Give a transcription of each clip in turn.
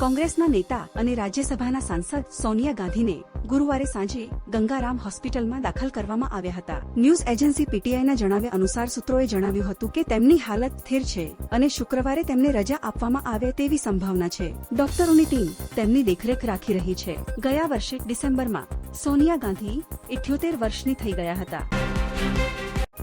કોંગ્રેસના નેતા અને રાજ્યસભાના સાંસદ સોનિયા ગાંધીને ગુરુવારે સાંજે ગંગારામ હોસ્પિટલમાં દાખલ કરવામાં આવ્યા હતા. ન્યૂઝ એજન્સી પીટીઆઈના જણાવ્યા અનુસાર સૂત્રોએ જણાવ્યું હતું કે તેમની હાલત સ્થિર છે અને શુક્રવારે તેમને રજા આપવામાં આવે તેવી સંભાવના છે. ડોક્ટરોની ટીમ તેમની દેખરેખ રાખી રહી છે. ગયા વર્ષે ડિસેમ્બરમાં સોનિયા ગાંધી ઇઠ્યોતેર વર્ષની થઈ ગયા હતા.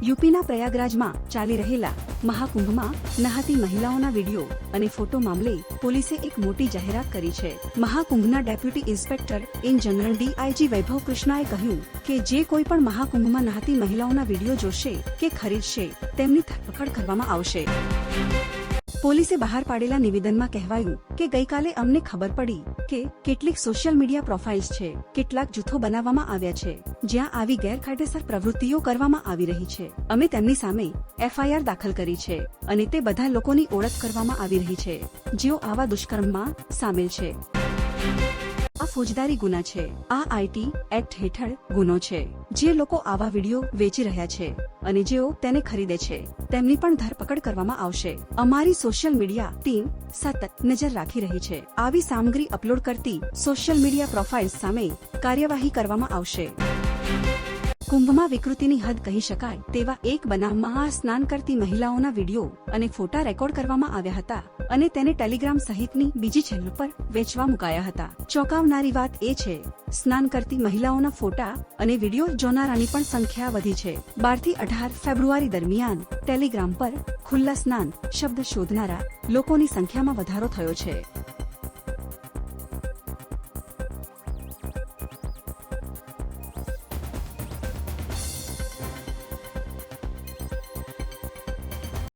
યુપીના પ્રયાગરાજમાં ચાલી રહેલા મહાકુંભમાં નહાતી મહિલાઓના વીડિયો અને ફોટો મામલે પોલીસે એક મોટી જાહેરાત કરી છે. મહાકુંભના deputy inspector in general DIG Vaibhav કૃષ્ણાએ કહ્યું કે જે કોઈ પણ મહાકુંભમાં નહાતી મહિલાઓના વીડિયો જોશે કે ખરીદશે, તેમની ધરપકડ કરવામાં આવશે. પોલીસે બહાર પાડેલા નિવેદનમાં કહેવાયું કે ગઈકાલે અમને ખબર પડી કે કેટલીક સોશિયલ મીડિયા પ્રોફાઇલ્સ છે, કેટલાક જૂથો બનાવવામાં આવ્યા છે, જ્યાં આવી ગેરકાયદેસર પ્રવૃત્તિઓ કરવામાં આવી રહી છે. અમે તેમની સામે એફઆઈઆર દાખલ કરી છે અને તે બધા લોકોની ઓળખ કરવામાં આવી રહી છે, જેઓ આવા દુષ્કર્મમાં સામેલ છે. આ ફોજદારી ગુના છે. આ આઈટી એક્ટ હેઠળ ગુનો છે, જે લોકો આવા વીડિયો વેચી રહ્યા છે. અને જેઓ તેને ખરીદે છે, તેમની પણ ધરપકડ કરવામાં આવશે. અમારી સોશિયલ મીડિયા ટીમ સતત નજર રાખી રહી છે. આવી સામગ્રી અપલોડ કરતી સોશિયલ મીડિયા પ્રોફાઇલ સામે કાર્યવાહી કરવામાં આવશે. કુંભમાં વિકૃતિની હદ કહી શકાય તેવા એક બનાવમાં સ્નાન કરતી મહિલાઓના વીડિયો અને ફોટા રેકોર્ડ કરવામાં આવ્યા હતા અને તેને ટેલિગ્રામ સહિતની બીજી ચેનલ પર વેચવા મુકાયા હતા. ચોંકાવનારી વાત એ છે, સ્નાન કરતી મહિલાઓના ફોટા અને વીડિયો જોનારાની પણ સંખ્યા વધી છે. બારથી અઢાર ફેબ્રુઆરી દરમિયાન ટેલિગ્રામ પર ખુલ્લા સ્નાન શબ્દ શોધનારા લોકોની સંખ્યામાં વધારો થયો છે.